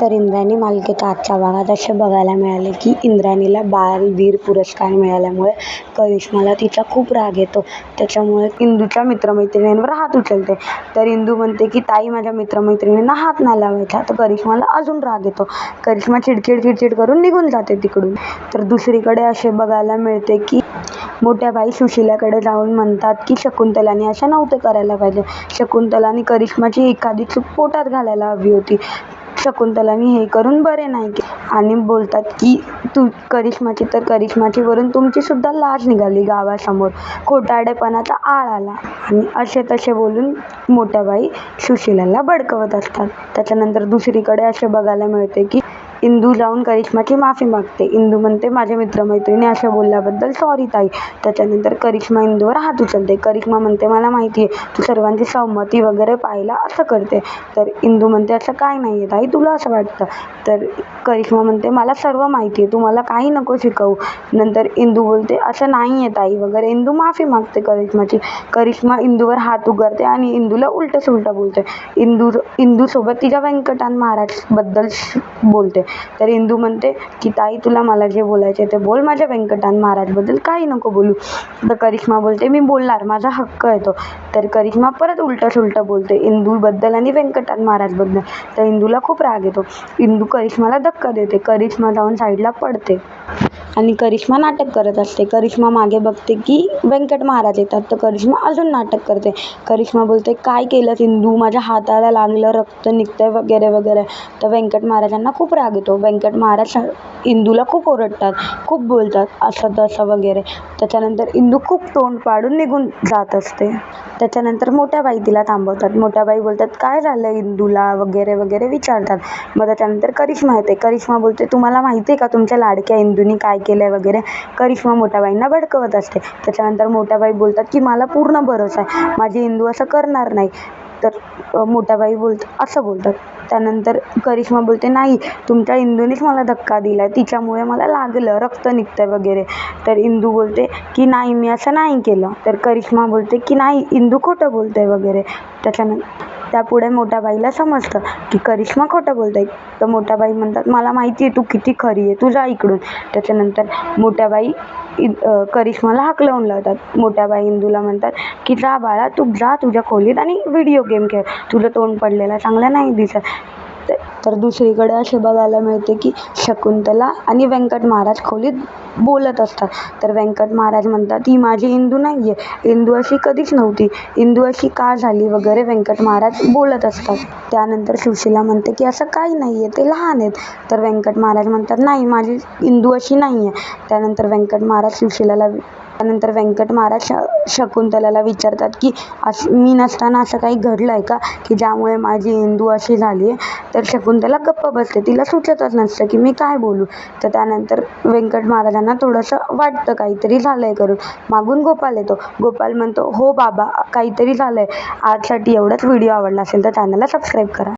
तर इंद्रायणी मालिकेच्या आजच्या भागात असे बघायला मिळाले की इंद्रायणीला बालवीर पुरस्कार मिळाल्यामुळे करिश्माला तिचा खूप राग येतो. त्याच्यामुळे इंदूच्या मित्रमैत्रिणींवर हात उचलते. तर इंदू म्हणते की ताई माझ्या मित्रमैत्रिणींना हात नाही लावायचा. तर करिश्माला अजून राग येतो. करिश्मा चिडचिड चिडचिड करून निघून जाते तिकडून. तर दुसरीकडे असे बघायला मिळते की मोठ्या भाई सुशिलाकडे जाऊन म्हणतात की शकुंतलाने असं नव्हतं करायला पाहिजे. शकुंतलाने करिश्माची एखादी चूक पोटात घालायला हवी होती. शकुंतलाने हे करून बरे नाही की आणि बोलतात की तू करिश्माची तर करिश्माची वरून तुमची सुद्धा लाज निघाली गावासमोर. खोटाडेपणाचा आळ आला. आणि असे तसे बोलून मोठ्या बाई सुशिलाला बडकवत असतात. त्याच्यानंतर दुसरीकडे असे बघायला मिळते की इंदू जाऊन करिश्माची माफी मागते. इंदू म्हणते माझ्या मित्रमैत्रिणी अशा बोलल्याबद्दल सॉरी ताई. त्याच्यानंतर करिश्मा इंदूवर हात उचलते. करिश्मा म्हणते मला माहिती आहे तू सर्वांची सहमती वगैरे पाहिला असं करते. तर इंदू म्हणते असं काय नाही आहे ताई तुला असं वाटतं. तर करिश्मा म्हणते मला सर्व माहिती आहे तू मला काही नको शिकवू. नंतर इंदू बोलते असं नाही आहे ताई वगैरे इंदू माफी मागते करिश्माची. करिश्मा इंदूवर हात उगारते आणि इंदूला उलटं सुलटं बोलते. इंदू इंदूसोबत तिच्या व्यंकटान महाराजबद्दल बोलते. तर इंदू म्हणते की ताई तुला मला जे बोलायचे ते बोल. माझ्या व्यंकटान महाराजबद्दल काही नको बोलू. तर करिश्मा बोलते मी बोलणार. माझा हक्क आहे तो. तर करिश्मा परत उलटं सुलटं बोलते इंदूबद्दल आणि व्यंकटान महाराजबद्दल. तर इंदूला खूप राग येतो. इंदू करिश्माला धक्का देते. करिश्मा जाऊन साईडला पडते. आणि करिश्मा नाटक करत असते. करिश्मा मागे बघते की व्यंकट महाराज येतात. तर करिश्मा अजून नाटक करते. करिश्मा बोलते काय केलं इंदू? माझ्या हाताला लागलं रक्त निघतंय वगैरे वगैरे. तर व्यंकट महाराजांना खूप राग येतो. व्यंकट महाराज इंदूला खूप ओरडतात खूप बोलतात असं तसं वगैरे. त्याच्यानंतर इंदू खूप तोंड पाडून निघून जात असते. त्याच्यानंतर मोठ्या बाई तिला थांबवतात. मोठ्या बाई बोलतात काय झालं इंदूला? वगैरे वगैरे विचारतात. मग त्याच्यानंतर करिश्मा येते. करिश्मा बोलते तुम्हाला माहिती आहे का तुमच्या लाडक्या इंदूनी काय केलं आहे वगैरे. करिश्मा मोठ्या बाईंना भडकवत असते. त्याच्यानंतर मोठ्या बाई बोलतात की मला पूर्ण भरोसा आहे. माझी इंदू असं करणार नाही. तर मोठ्या बाई बोलत असं बोलतात. त्यानंतर करिश्मा बोलते नाही तुमच्या इंदूनेच मला धक्का दिला आहे तिच्यामुळे मला लागलं रक्त निघतं आहे वगैरे. तर इंदू बोलते की नाही मी असं नाही केलं. तर करिश्मा बोलते की नाही इंदू खोटं आहे वगैरे. त्याच्यानंतर त्यापुढे मोठ्या बाईला समजतं की करिश्मा खोटं बोलत आहे तर मोठ्या बाई म्हणतात मला माहिती आहे तू किती खरी आहे तू जा इकडून. त्याच्यानंतर मोठ्या बाई करिश्माला हाक लावून लावतात. मोठ्या बाई इंदूला म्हणतात की जा बाळा तू जा तुझ्या खोलीत आणि व्हिडिओ गेम खेळ. तुझं तोंड पडलेलं चांगलं नाही दिसत. तर दुसरीकडे असे बघायला मिळते की शकुंतला आणि व्यंकट महाराज खोलीत बोलत असतात. तर व्यंकट महाराज म्हणतात ही माझी इंदू नाही आहे इंदू अशी कधीच नव्हती. इंदू अशी का झाली? वगैरे व्यंकट महाराज बोलत असतात. त्यानंतर सुशिला म्हणते की असं काही नाही आहे ते लहान आहेत. तर व्यंकट महाराज म्हणतात नाही माझी इंदू अशी नाही आहे त्यानंतर व्यंकट महाराज सुशिलाला त्यानंतर व्यंकट महाराज श शकुंतलाला विचारतात की असं मी नसताना असं काही घडलं आहे का? की ज्यामुळे माझी इंदू अशी झाली आहे? तर शकुंतला गप्प बसते. तिला सुचतच नसतं की मी काय बोलू. तर त्यानंतर व्यंकट महाराजांना थोडंसं वाटतं काहीतरी झालं आहे करून मागून गोपाल येतो. गोपाल म्हणतो हो बाबा काहीतरी झालं आहे आजसाठी एवढंच व्हिडिओ आवडला असेल तर चॅनलला सबस्क्राईब करा.